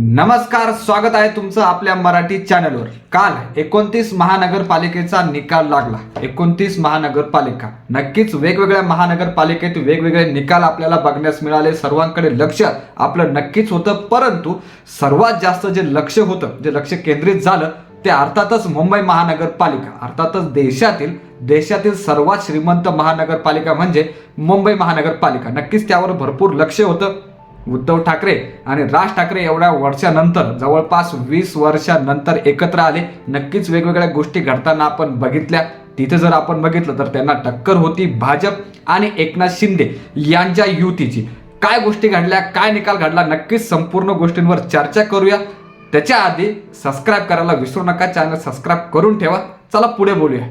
नमस्कार स्वागत आहे तुमचं आपल्या मराठी चॅनलवर. काल एकोणतीस महानगरपालिकेचा निकाल लागला. एकोणतीस महानगरपालिका. नक्कीच वेगवेगळ्या महानगरपालिकेत वेगवेगळे निकाल आपल्याला बघण्यास मिळाले. सर्वांकडे लक्ष आपलं नक्कीच होतं परंतु सर्वात जास्त जे लक्ष होतं जे लक्ष केंद्रित झालं ते अर्थातच मुंबई महानगरपालिका. अर्थातच देशातील देशातील सर्वात श्रीमंत महानगरपालिका म्हणजे मुंबई महानगरपालिका. नक्कीच त्यावर भरपूर लक्ष होतं. उद्धव ठाकरे आणि राज ठाकरे एवढ्या वर्षानंतर जवळपास वीस वर्षानंतर एकत्र आले. नक्कीच वेगवेगळ्या गोष्टी घडताना आपण बघितल्या. तिथे जर आपण बघितलं तर त्यांना टक्कर होती भाजप आणि एकनाथ शिंदे यांच्या युतीची. काय गोष्टी घडल्या काय निकाल घडला नक्कीच संपूर्ण गोष्टींवर चर्चा करूया. त्याच्या आधी सबस्क्राईब करायला विसरू नका चॅनल सबस्क्राईब करून ठेवा. चला पुढे बोलूया.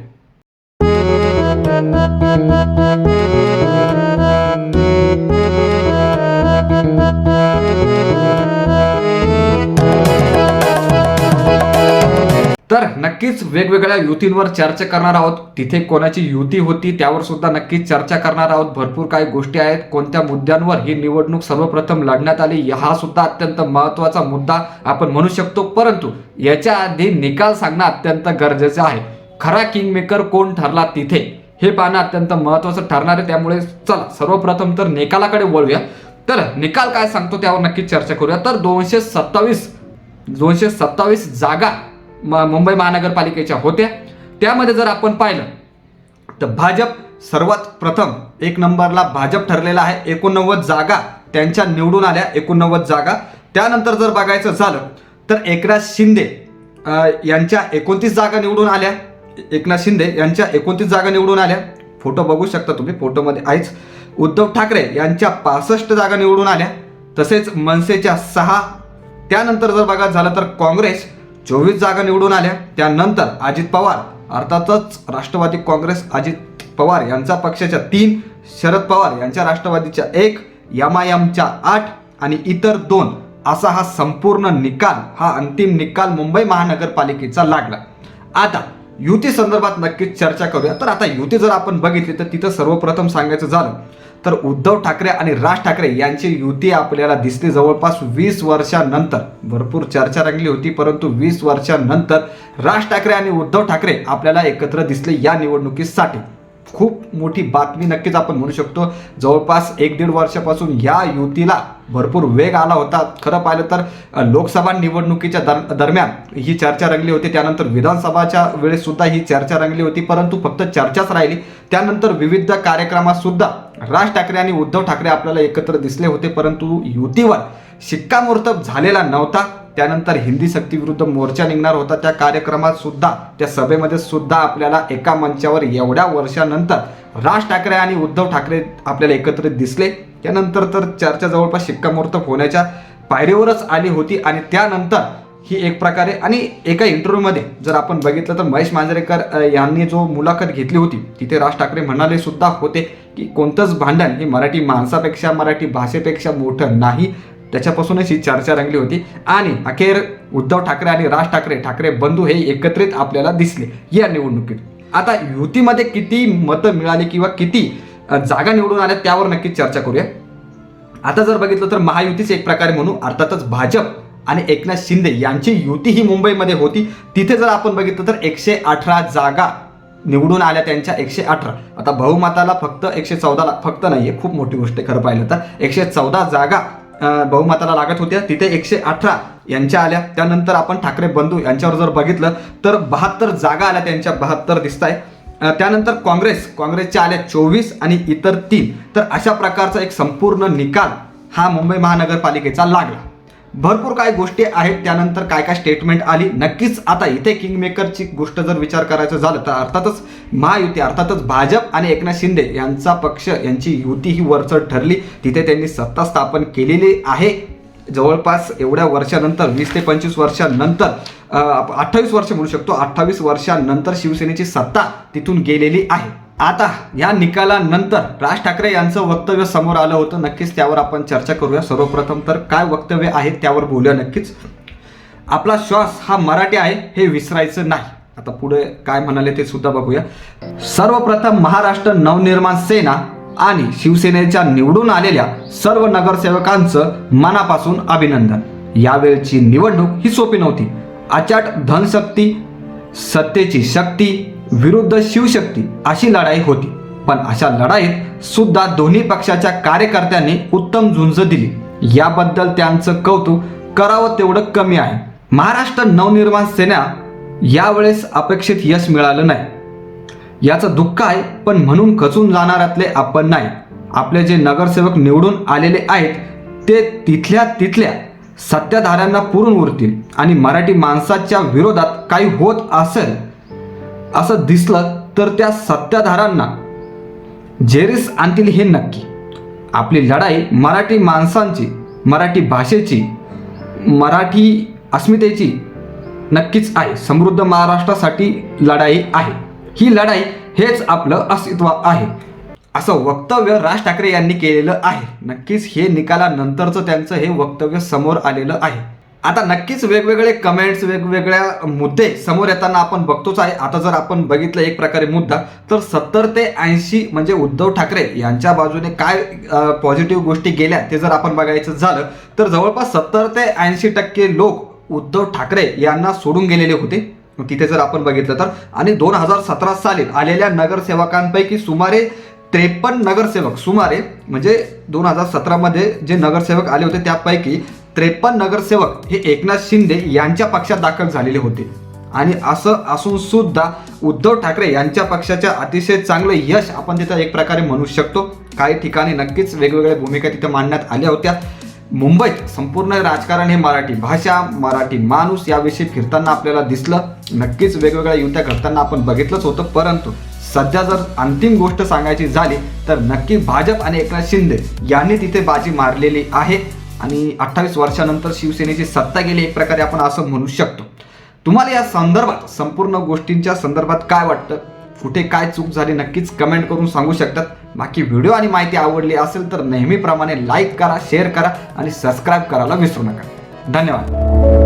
नक्कीच वेगवेगळ्या युतींवर चर्चा करणार आहोत. तिथे कोणाची युती होती त्यावर सुद्धा नक्कीच चर्चा करणार आहोत. भरपूर काही गोष्टी आहेत. कोणत्या मुद्द्यांवर ही निवडणूक सर्वप्रथम लढण्यात आली हा सुद्धा अत्यंत महत्त्वाचा मुद्दा आपण म्हणू शकतो. परंतु याच्या आधी निकाल सांगणं अत्यंत गरजेचं आहे. खरा किंगमेकर कोण ठरला तिथे? हे पाहणं अत्यंत महत्वाचं ठरणार आहे. त्यामुळे चला सर्वप्रथम तर निकालाकडे वळूया. तर निकाल काय सांगतो त्यावर नक्कीच चर्चा करूया. तर दोनशे सत्तावीस दोनशे सत्तावीस जागा मुंबई महानगरपालिकेच्या होत्या. त्यामध्ये जर आपण पाहिलं तर भाजप सर्वात प्रथम एक नंबरला भाजप ठरलेला आहे. एकोणनव्वद जागा त्यांच्या निवडून आल्या. एकोणनव्वद जागा. त्यानंतर जर बघायचं झालं तर एकनाथ शिंदे यांच्या एकोणतीस जागा निवडून आल्या. एकनाथ शिंदे यांच्या एकोणतीस जागा निवडून आल्या. फोटो बघू शकता तुम्ही फोटोमध्ये आहेच. उद्धव ठाकरे यांच्या पासष्ट जागा निवडून आल्या. तसेच मनसेच्या सहा. त्यानंतर जर बघा झालं तर काँग्रेस चोवीस जागा निवडून आल्या. त्यानंतर अजित पवार अर्थातच राष्ट्रवादी काँग्रेस अजित पवार यांचा पक्षाच्या तीन शरद पवार यांच्या राष्ट्रवादीच्या एक यमायमच्या आय एमच्या आठ आणि इतर दोन. असा हा संपूर्ण निकाल हा अंतिम निकाल मुंबई महानगरपालिकेचा लागला. आता युती संदर्भात नक्कीच चर्चा करूया. तर आता युती जर आपण बघितली तर तिथं सर्वप्रथम सांगायचं झालं तर उद्धव ठाकरे आणि राज ठाकरे यांची युती आपल्याला दिसली जवळपास वीस वर्षानंतर भरपूर चर्चा रंगली होती परंतु वीस वर्षानंतर राज ठाकरे आणि उद्धव ठाकरे आपल्याला एकत्र दिसले या निवडणुकीसाठी. खूप मोठी बातमी नक्कीच आपण म्हणू शकतो. जवळपास एक दीड वर्षापासून या युतीला भरपूर वेग आला होता. खरं पाहिलं तर लोकसभा निवडणुकीच्या दर दरम्यान ही चर्चा रंगली होती. त्यानंतर विधानसभाच्या वेळेससुद्धा ही चर्चा रंगली होती. परंतु फक्त चर्चाच राहिली. त्यानंतर विविध कार्यक्रमातसुद्धा राज ठाकरे आणि उद्धव ठाकरे आपल्याला एकत्र दिसले होते. परंतु युतीवर शिक्कामोर्तब झालेला नव्हता. त्यानंतर हिंदी सक्तीविरुद्ध मोर्चा निघणार होता. त्या कार्यक्रमात सुद्धा त्या सभेमध्ये सुद्धा आपल्याला एका मंचावर एवढ्या वर्षानंतर राज ठाकरे आणि उद्धव ठाकरे आपल्याला एकत्रित दिसले. त्यानंतर तर चर्चा जवळपास शिक्कामोर्तब होण्याच्या पायरीवरच आली होती आणि त्यानंतर ही एक प्रकारे आणि एका इंटरव्ह्यूमध्ये जर आपण बघितलं तर महेश मांजरेकर यांनी जो मुलाखत घेतली होती तिथे राज ठाकरे म्हणाले सुद्धा होते की कोणतंच भांडण हे मराठी माणसापेक्षा मराठी भाषेपेक्षा मोठं नाही. त्याच्यापासूनच ही चर्चा रंगली होती. आणि अखेर उद्धव ठाकरे आणि राज ठाकरे ठाकरे बंधू हे एकत्रित आपल्याला दिसले या निवडणुकीत. आता युतीमध्ये किती मतं मिळाली किंवा किती जागा निवडून आल्या त्यावर नक्कीच चर्चा करूया. आता जर बघितलं तर महायुतीच एक प्रकारे म्हणू अर्थातच भाजप आणि एकनाथ शिंदे यांची युती ही मुंबईमध्ये होती. तिथे जर आपण बघितलं तर एकशे अठरा जागा निवडून आल्या त्यांच्या एकशे अठरा. आता बहुमताला फक्त एकशे चौदाला फक्त नाही आहे खूप मोठी गोष्ट आहे खरं पाहिलं तर. एकशे चौदा जागा बहुमताला लागत होत्या. तिथे एकशे अठरा यांच्या आल्या. त्यानंतर आपण ठाकरे बंधू यांच्यावर जर बघितलं तर बहात्तर जागा आल्या त्यांच्या. बहात्तर दिसत आहे त्यानंतर काँग्रेस काँग्रेसच्या आल्या चोवीस आणि इतर तीन. तर अशा प्रकारचा एक संपूर्ण निकाल हा मुंबई महानगरपालिकेचा लागला. भरपूर काय गोष्टी आहेत त्यानंतर काय काय स्टेटमेंट आली. नक्कीच आता इथे किंगमेकरची गोष्ट जर विचार करायचं झालं तर अर्थातच महायुती अर्थातच भाजप आणि एकनाथ शिंदे यांचा पक्ष यांची युती ही वरचढ ठरली. तिथे त्यांनी सत्ता स्थापन केलेली आहे. जवळपास एवढ्या वर्षानंतर वीस ते पंचवीस वर्षानंतर अठ्ठावीस वर्ष म्हणू शकतो अठ्ठावीस वर्षानंतर शिवसेनेची सत्ता तिथून गेलेली आहे. आता या निकालानंतर राज ठाकरे यांचं वक्तव्य समोर आलं होतं. नक्कीच त्यावर आपण चर्चा करूया. सर्वप्रथम तर काय वक्तव्य आहे त्यावर बोलूया नक्कीच. आपला श्वास हा मराठी आहे हे विसरायचं नाही. आता पुढे काय म्हणाले ते सुद्धा बघूया. सर्वप्रथम महाराष्ट्र नवनिर्माण सेना आणि शिवसेनेच्या निवडून आलेल्या सर्व नगरसेवकांचं मनापासून अभिनंदन. यावेळची निवडणूक ही सोपी नव्हती. अचाट धनशक्ती सत्तेची शक्ती विरुद्ध शिवशक्ती अशी लढाई होती. पण अशा लढाईत सुद्धा दोन्ही पक्षाच्या कार्यकर्त्यांनी उत्तम झुंज दिली. याबद्दल त्यांचं कौतुक करावं तेवढं कमी आहे. महाराष्ट्र नवनिर्माण सेना यावेळेस अपेक्षित यश मिळालं नाही. याचं दुःख आहे पण म्हणून खचून जाणाऱ्यातले आपण नाही. आपले जे नगरसेवक निवडून आलेले आहेत ते तिथल्या तिथल्या सत्ताधाऱ्यांना पुरून उरतील आणि मराठी माणसाच्या विरोधात काही होत असेल असं दिसलं तर त्या सत्ताधारांना जेरीस आणतील हे नक्की. आपली लढाई मराठी माणसांची मराठी भाषेची मराठी अस्मितेची नक्कीच आहे. समृद्ध महाराष्ट्रासाठी लढाई आहे. ही लढाई हेच आपलं अस्तित्व आहे. असं वक्तव्य राज ठाकरे यांनी केलेलं आहे. नक्कीच हे निकालानंतरचं त्यांचं हे वक्तव्य समोर आलेलं आहे. आता नक्कीच वेगवेगळे कमेंट्स वेगवेगळ्या मुद्दे समोर येताना आपण बघतोच आहे. आता जर आपण बघितलं एक प्रकारे मुद्दा तर सत्तर ते ऐंशी म्हणजे उद्धव ठाकरे यांच्या बाजूने काय पॉझिटिव्ह गोष्टी गेल्या ते जर आपण बघायचं झालं तर जवळपास सत्तर ते ऐंशी टक्के लोक उद्धव ठाकरे यांना सोडून गेलेले होते. तिथे जर आपण बघितलं तर आणि दोन हजार सतरा साली आलेल्या नगरसेवकांपैकी सुमारे त्रेपन्न नगरसेवक सुमारे म्हणजे दोन हजार सतरामध्ये जे नगरसेवक आले होते त्यापैकी त्रेपन्न नगरसेवक हे एकनाथ शिंदे यांच्या पक्षात दाखल झालेले होते. आणि असं असून सुद्धा उद्धव ठाकरे यांच्या पक्षाच्या अतिशय चांगलं यश आपण तिथं एक प्रकारे म्हणू शकतो. काही ठिकाणी नक्कीच वेगवेगळ्या भूमिका तिथं मांडण्यात आल्या होत्या. मुंबईत संपूर्ण राजकारण हे मराठी भाषा मराठी माणूस याविषयी फिरताना आपल्याला दिसलं. नक्कीच वेगवेगळ्या युत्या घडताना आपण बघितलंच होतं. परंतु सध्या जर अंतिम गोष्ट सांगायची झाली तर नक्की भाजप आणि एकनाथ शिंदे यांनी तिथे बाजी मारलेली आहे. आणि अठ्ठावीस वर्षानंतर शिवसेनेची सत्ता गेली एक प्रकारे आपण असं म्हणू शकतो. तुम्हाला या संदर्भात संपूर्ण गोष्टींच्या संदर्भात काय वाटतं? कुठे काय चूक झाली नक्कीच कमेंट करून सांगू शकतात. बाकी व्हिडिओ आणि माहिती आवडली असेल तर नेहमीप्रमाणे लाईक करा शेअर करा आणि सबस्क्राईब करायला विसरू नका. धन्यवाद.